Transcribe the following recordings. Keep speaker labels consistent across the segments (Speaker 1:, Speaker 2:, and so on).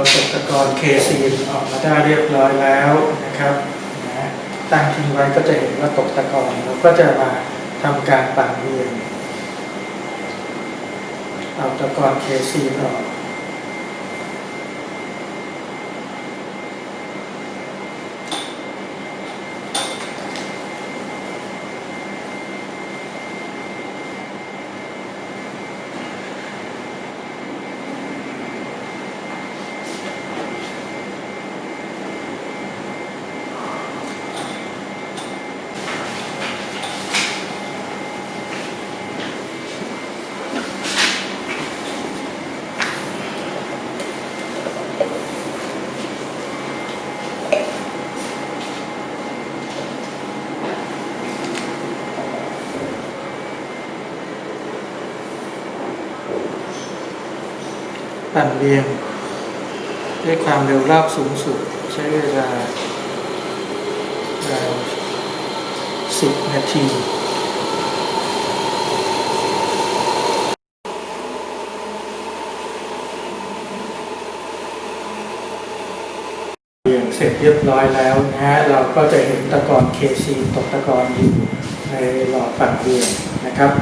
Speaker 1: ตกตะกอนเคซีนออกมาได้เรียบร้อยแล้วนะครับนะตั้งทิ้งไว้ก็จะเห็นว่าตกตะกอนเราก็จะมาทำการปั่นเวียนเอาตะกอนเคซีนออก ปั่นเวียนด้วยความเร็วรอบสูงสุด ใช้เวลาราวสิบนาทีเรียงเสร็จเรียบร้อยแล้วนะฮะเราก็จะเห็นตะกอนเคซีตกตะกอนอยู่ในหลอดปั่นเวียนนะครับ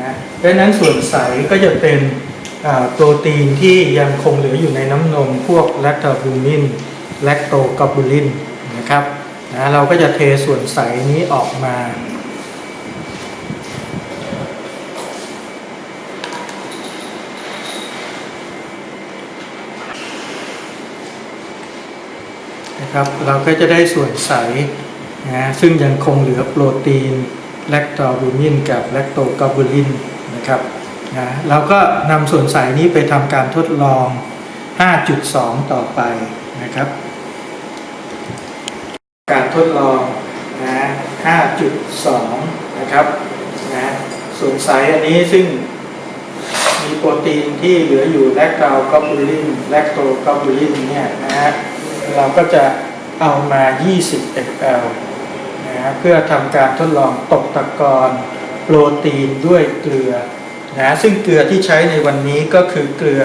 Speaker 1: นะดังนั้นส่วนใสก็จะเป็น โปรตีนที่ยังคงเหลืออยู่ในน้ำนมพวกแลคโตบูมินแลคโตกอบูลินนะครับนะเราก็จะเทส่วนใสนี้ออกมา นะครับเราก็จะได้ส่วนใสนะซึ่งยังคงเหลือโปรตีนแลคโตบูมินกับแลคโตกอบูลินนะครับ นะเราก็นำส่วนใสนี้ไปทำการทดลอง 5.2 ต่อไปนะครับ การทดลองนะ 5.2 นะครับนะส่วนใสอันนี้ซึ่งมีโปรตีนที่เหลืออยู่แลคโตกอบูลินแลคโตกอบูลินเนี่ยนะฮะเราก็จะเอามา 20 ml นะฮะเพื่อทำการทดลองตกตะกอนโปรตีนด้วยเกลือ นะซึ่งเกลือที่ใช้ในวันนี้ก็คือเกลือ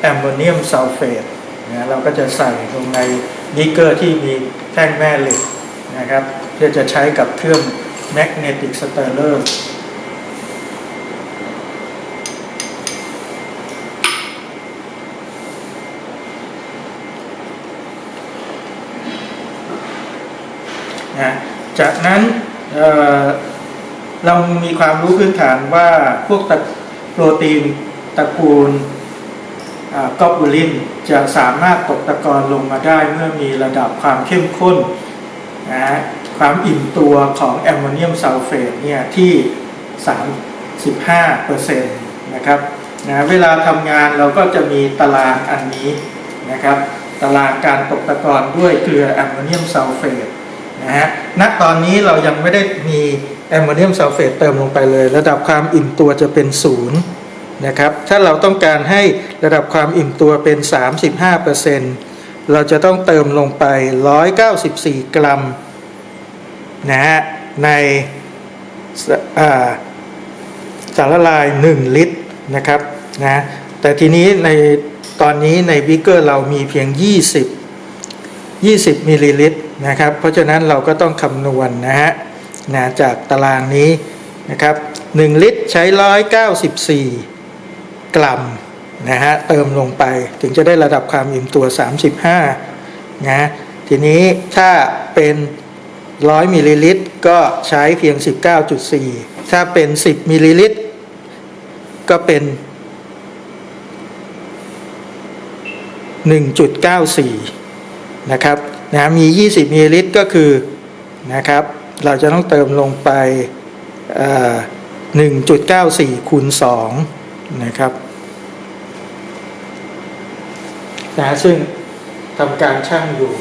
Speaker 1: แอมโมเนียมซัลเฟตนะเราก็จะใส่ลงในบิกเกอร์ที่มีแท่งแม่เหล็กนะครับเพื่อจะใช้กับเครื่องแมกเนติกสเตอร์เลอร์นะจากนั้นเเรามีความรู้พื้นฐานว่าพวกตะ โปรตีนตระกูลกอบบูลินจะสามารถตกตะกอนลงมาได้เมื่อมีระดับความเข้มข้นนะความอิ่มตัวของแอมโมเนียมซัลเฟตเนี่ยที่ 35%นะครับนะเวลาทำงานเราก็จะมีตารางอันนี้นะครับ ตารางการตกตะกอนด้วยเกลือแอมโมเนียมซัลเฟตนะฮะณตอนนี้เรายังไม่ได้มี แอมโมเนียมซัลเฟตเติมลงไปเลย ระดับความอิ่มตัวจะเป็นศูนย์นะครับถ้าเราต้องการให้ระดับความอิ่มตัวเป็น 35%เราจะต้องเติมลงไป 194 กรัมนะฮะในสารละลาย 1 ลิตรนะครับนะแต่ทีนี้ในตอนนี้ในบิกเกอร์เรามีเพียง 20 20 มิลลิลิตรนะครับ เพราะฉะนั้นเราก็ต้องคำนวณนะฮะ นะจากตารางนี้นะครับ1ลิตรใช้ 194 กรัมนะฮะเติมลงไปถึงจะได้ระดับความอิ่มตัว 35นะทีนี้ถ้าเป็น 100มิลลิลิตรก็ใช้เพียง 19.4 ถ้าเป็น 10มิลลิลิตรก็เป็น 1.94 นะครับนะมี 20มิลลิลิตรก็คือนะครับ เราจะต้องเติมลงไป 1.94 คูณ 2 นะครับนะซึ่งทำการชั่งอยู่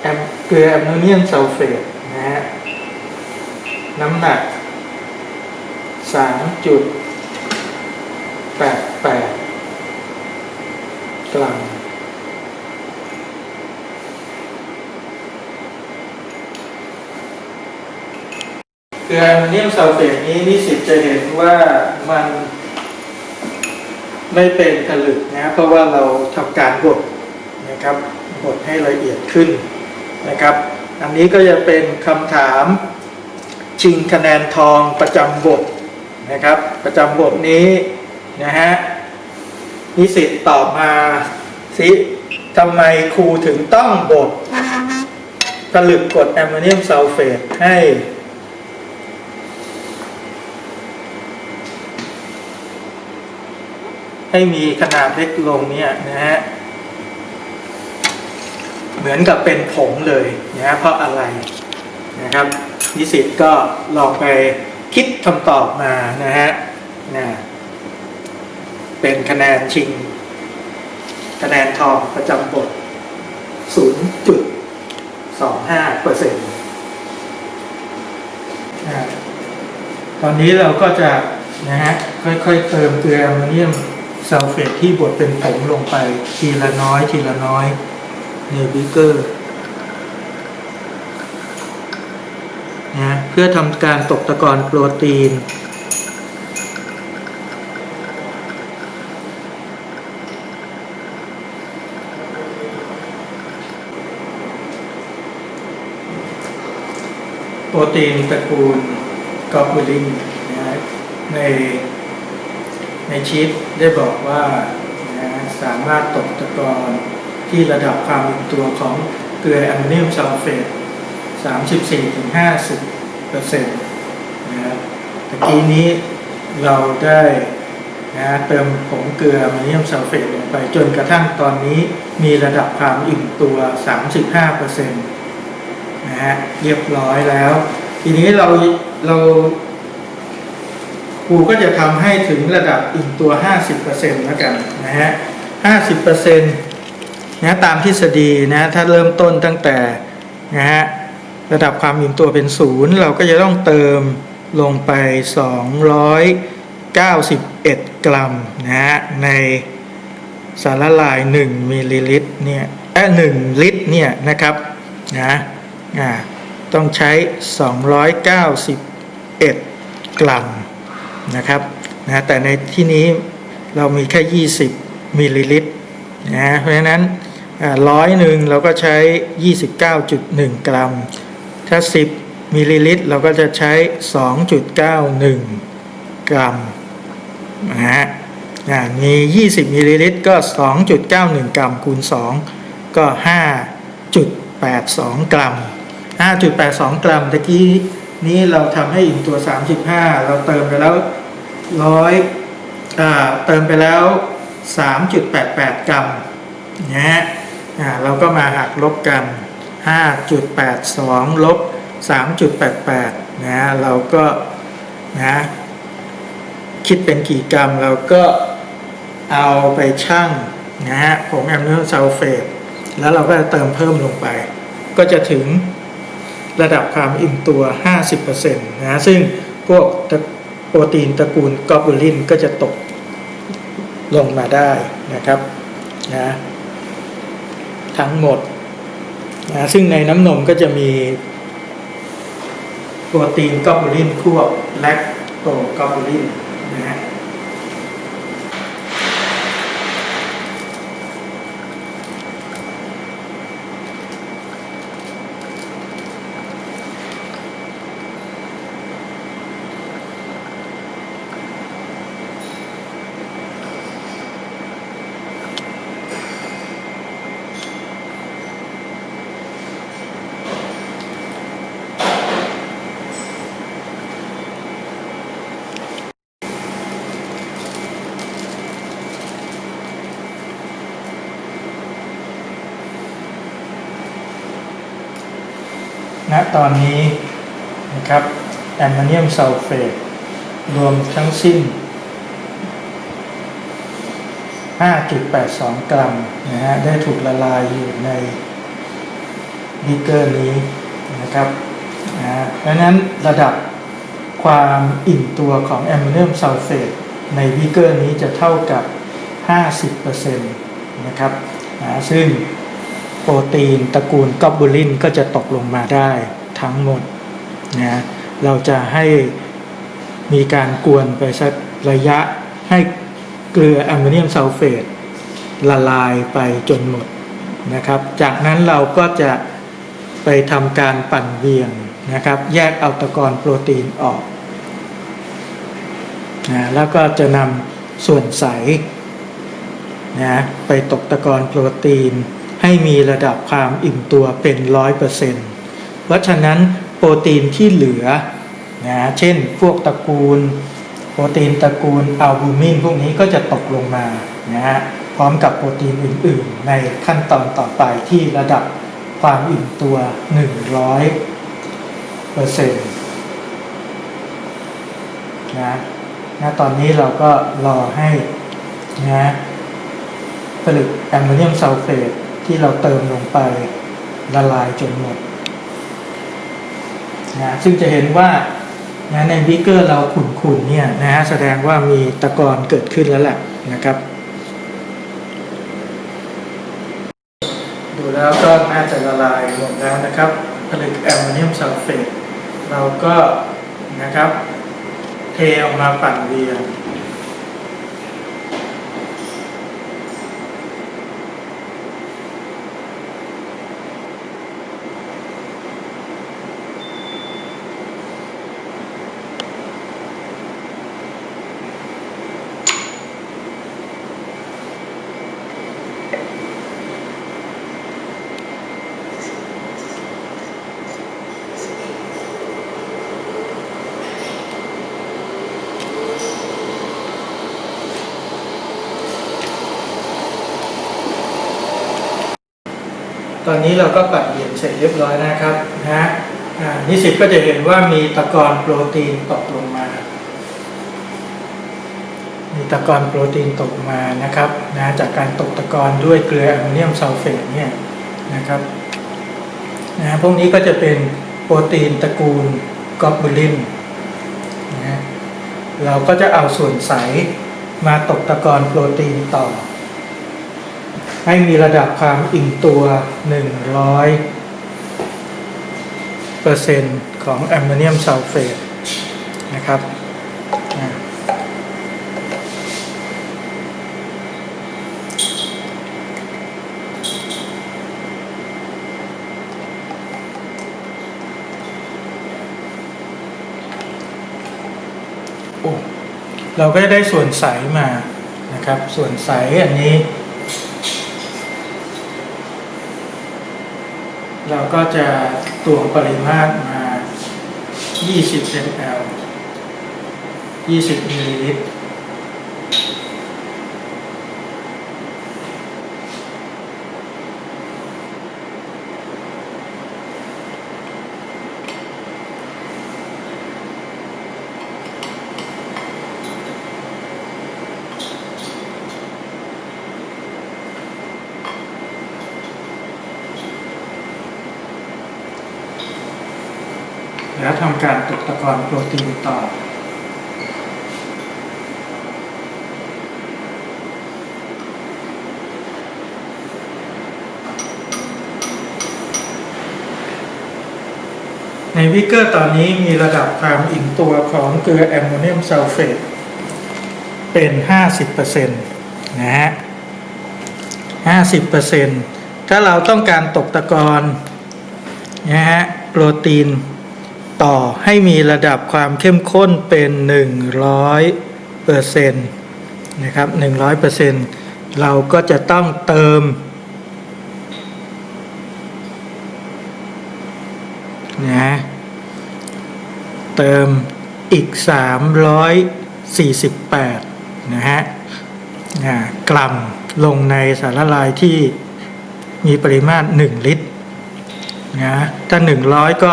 Speaker 1: แอมเกลือแอมโมเนียมซัลเฟตนะฮะน้ำหนัก 3.88 กรัม ลือแอมโมเนียมซัลเฟตนี้นิสิตจะเห็นว่ามันไม่เป็นผลึกนะเพราะว่าเราทำการบดนะครับบดให้ละเอียดขึ้นนะครับ อันนี้ก็จะเป็นคำถามชิงคะแนนทองประจำบทนะครับ ประจำบทนี้นะฮะนิสิตตอบมาสิทำไมครูถึงต้องบดผลึกกรดแอมโมเนียมซัลเฟตให้ ให้มีขนาดเล็กลงเนี่ยนะฮะเหมือนกับเป็นผงเลยนะฮะเพราะอะไรนะครับ นิสิตก็ลองไปคิดคำตอบมานะฮะนะเป็นคะแนนชิง คะแนนทองประจำบท 0.25เปอร์เซ็นต์ตอนนี้เราก็จะนะฮะค่อยๆเติมเกลืออมโมเนียม ซัลเฟตที่บดเป็นผงลงไปทีละน้อยทีละน้อยในบิเกอร์นะเพื่อทำการตกตะกอนโปรตีน โปรตีนตระกูลกอบูลินนะใน ในชีตได้บอกว่านะสามารถตกตะกอนที่ระดับความอิ่มตัวของเกลือแอมโมเนียมซัลเฟต 34-50เปอร์เซ็นต์นะครับตะกี้นี้เราได้นะเติมผงเกลือแอมโมเนียมซัลเฟตลงไปจนกระทั่งตอนนี้มีระดับความอิ่มตัว 35เปอร์เซ็นต์นะฮะเรียบร้อยแล้ว ทีนี้เราเรา ครูก็จะทำให้ถึงระดับอิ่มตัว 50%แล้วกันนะฮะ 50%นะตามทฤษฎีนะถ้าเริ่มต้นตั้งแต่นะฮะระดับความอิ่มตัวเป็นศูนย์เราก็จะต้องเติมลงไป 291 กรัมนะฮะในสารละลาย 1มิลลิลิตรเนี่ยเอ้1ลิตรเนี่ยนะครับนะอ่าต้องใช้ 291 กรัม นะครับนะแต่ในที่นี้เรามีแค่ 20 มิลลิลิตรนะเพราะฉะนั้นร้อยหนึ่งเราก็ใช้ 29.1 กรัม ถ้า 10 มิลลิลิตร เราก็จะใช้ 2.91 กรัมนะฮะมี 20 มิลลิลิตร ก็ 2.91 กรัมคูณ 2 ก็ 5.82 กรัม 5.82 กรัมตะกี้นี้เราทำให้อิ่มตัว 35 เราเติมไปแล้ว ร้อยเติมไปแล้ว 3.88 กรัมนะฮะเราก็มาหักลบกัน 5.82 ลบ 3.88 นะเราก็นะคิดเป็นกี่กรัมเราก็เอาไปชั่งนะฮะผงแอมโมเนียมซัลเฟตแล้วเราก็จะเติมเพิ่มลงไป ก็จะถึงระดับความอิ่มตัว 50%นะซึ่งพวก โปรตีนตระกูลกอบูลินก็จะตกลงมาได้นะครับนะทั้งหมดนะซึ่งในน้ำนมก็จะมีโปรตีนกอบูลินควบแลคโตกอบูลินนะฮะ ณตอนนี้นะครับแอมโมเนียมซัลเฟตรวมทั้งสิ้น 5.82 กรัมนะฮะได้ถูกละลายอยู่ในบิเกอร์นี้นะครับนะดังนั้นระดับความอิ่มตัวของแอมโมเนียมซัลเฟตในบิเกอร์นี้จะเท่ากับ 50%นะครับนะซึ่ง โปรตีนตระกูลกอบบูลินก็จะตกลงมาได้ทั้งหมดนะเราจะให้มีการกวนไปสักระยะให้เกลือแอมโมเนียมซัลเฟตละลายไปจนหมดนะครับ จากนั้นเราก็จะไปทำการปั่นเวียงนะครับ แยกเอาตะกอนโปรตีนออกนะแล้วก็จะนำส่วนใสนะไปตกตะกอนโปรตีน ให้มีระดับความอิ่มตัวเป็นร้อยเปอร์เซ็นต์เพราะฉะนั้นโปรตีนที่เหลือนะเช่นพวกตระกูล โปรตีนตระกูลอัลบูมินพวกนี้ก็จะตกลงมานะฮะพร้อมกับโปรตีนอื่น ๆ ในขั้นตอนต่อไปที่ระดับความอิ่มตัว 100เปอร์เซ็นต์นะณตอนนี้เราก็รอให้นะผลึกแอมโมเนียมซัลเฟต ที่เราเติมลงไปละลายจนหมดนะซึ่งจะเห็นว่านะในบิกเกอร์เราขุ่นๆเนี่ยนะฮะแสดงว่ามีตะกอนเกิดขึ้นแล้วแหละนะครับ ดูแล้วก็น่าจะละลายหมดแล้วนะครับผลึกแอมโมเนียมซัลเฟตเราก็นะครับ เทออกมาปั่นเวียน อนนี้เราก็ปัดเหยียนเสร็จเรียบร้อยนะครับนะฮะนิสิตก็จะเห็นว่ามีตะกอนโปรตีนตกลงมา มีตะกอนโปรตีนตกมานะครับนะจากการตกตะกอนด้วยเกลือแอมโมเนียมซัลเฟตเนี่ยนะครับนะพวกนี้ก็จะเป็นโปรตีนตระกูลกอบบูลินนะเราก็จะเอาส่วนใสมาตกตะกอนโปรตีนต่อ ให้มีระดับความอิ่มตัว 100เปอร์เซ็นต์ของแอมโมเนียมซัลเฟตนะครับเราก็จะได้ส่วนใสมานะครับ ส่วนใสอันนี้ เราก็จะตวงปริมาตรมา 20 ml 20มิลลิลิตร แล้วทำการตกตะกอนโปรตีนต่อ ในวิกเกอร์ตอนนี้มีระดับความอิ่มตัวของเกลือแอมโมเนียมซัลเฟตเป็น 50%นะฮะ 50%ถ้าเราต้องการตกตะกอนนะฮะโปรตีน ต่อให้มีระดับความเข้มข้นเป็น 100เปอร์เซ็นต์นะครับ100เปอร์เซ็นต์เราก็จะต้องเติมนะเติมอีก 348นะฮะกรัมลงในสารละลายที่มีปริมาตร 1 ลิตร นะถ้า 100 ก็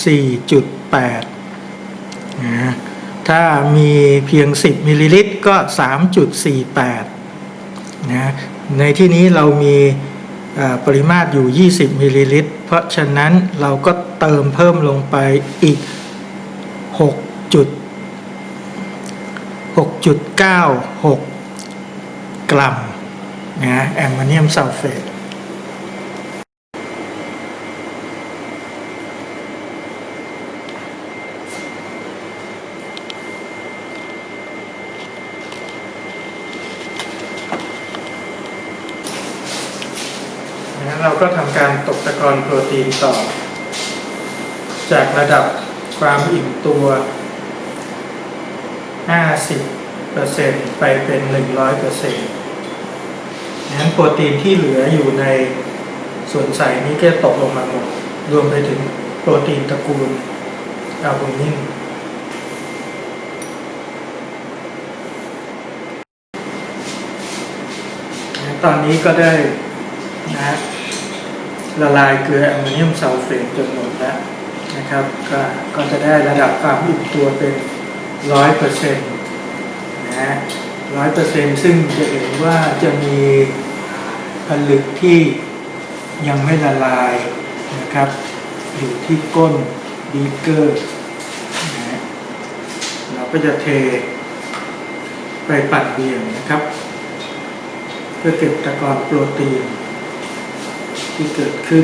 Speaker 1: 34.8นะถ้ามีเพียง 10 มิลลิลิตรก็ 3.48นะในที่นี้เรามีปริมาตรอยู่ 20 มิลลิลิตร เพราะฉะนั้นเราก็เติมเพิ่มลงไปอีก 6 จุด 6.96 กรัมนะแอมโมเนียมซัลเฟต น เราก็ทำการ ตกตะกอนโปรตีนต่อ จากระดับความอิ่มตัว 50%ไปเป็น 100%นั้นโปรตีนที่เหลืออยู่ในส่วนใสนี้ก็ตกลงมาหมด รวมไปถึงโปรตีนตระกูลอัลบูมินตอนนี้ก็ได้นะ ละลายเกลือแอมโมเนียมซัลเฟตจนหมดแล้วนะครับก็ก็จะได้ระดับความอิ่มตัวเป็นร้อยเปอร์เซ็นต์นะร้อยเปอร์เซ็นต์ซึ่งจะเห็นว่าจะมีผลึกที่ยังไม่ละลายนะครับ อยู่ที่ก้นบีเกอร์นะเราก็จะเทไปปัดเบี่ยงนะครับ เพื่อเก็บตะกอนโปรตีน ที่เกิดขึ้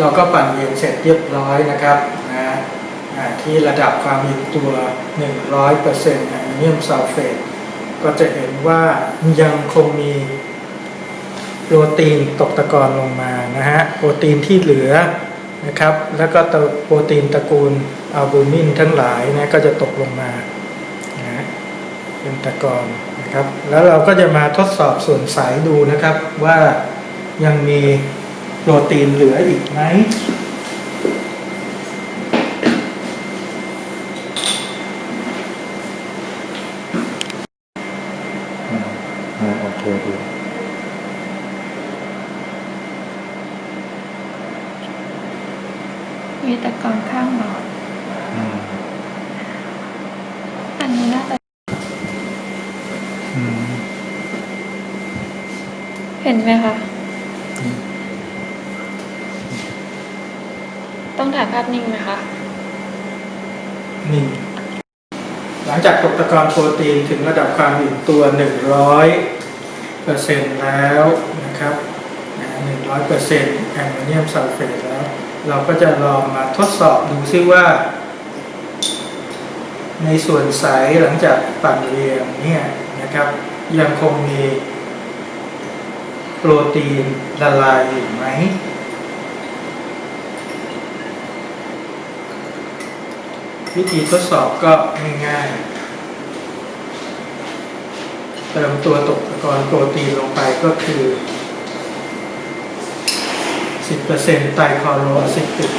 Speaker 1: เราก็ปั่นเย็นเสร็จเรียบร้อยนะครับนะที่ระดับความอิ่มตัว 100%แอมโมเนียมซัลเฟตก็จะเห็นว่ายังคงมีโปรตีนตกตะกอนลงมานะฮะโปรตีนที่เหลือนะครับ แล้วก็โปรตีนตระกูลอัลบูมินทั้งหลายนะก็จะตกลงมานะฮะเป็นตะกอนนะครับ แล้วเราก็จะมาทดสอบส่วนสายดูนะครับว่ายังมี โปรตีนเหลืออีกไหม
Speaker 2: อืมอ่าโอเคดี
Speaker 3: มีแต่กอนข้างหลอด
Speaker 2: อืม
Speaker 3: อันนี้น่าจะ
Speaker 2: อืม
Speaker 3: เห็นไหมคะ ต้องถ่ายภาพนิ่งไหมคะ
Speaker 1: นี่ หลังจากตกตะกอนโปรตีนถึงระดับความอิ่มตัว 100เปอร์เซ็นต์แล้วนะครับ 100เปอร์เซ็นต์แอมโมเนียมซัลเฟตแล้ว เราก็จะลองมาทดสอบดูซิว่า ในส่วนใสหลังจากปั่นเรียงเนี่ยนะครับ ยังคงมีโปรตีนละลายอยู่ไหม วิธีทดสอบก็ง่ายๆ เติมตัวตกตะกอนโปรตีนลงไปก็คือ 10%ไตรคอโรซิติก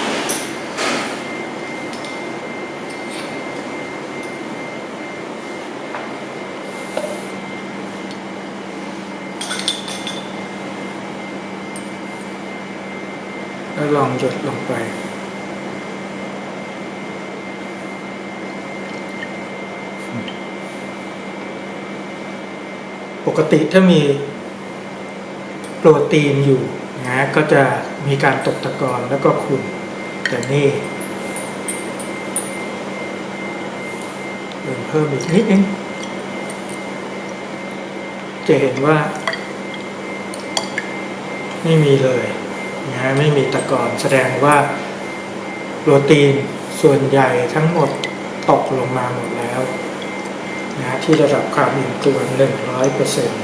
Speaker 1: แล้วลองหยดลงไป ป กติถ้ามีโปรตีนอยู่นะก็จะมีการตกตะกอนแล้วก็ขุ่นแต่นี่เติมเพิ่มอีกนิดนึงจะเห็นว่า ไม่มีเลยนะไม่มีตะกอนแสดงว่าโปรตีนส่วนใหญ่ทั้งหมดตกลงมาหมดแล้ว นะที่ระดับความอิ่มตัวหนึ่งร้อยเปอร์เซ็นต์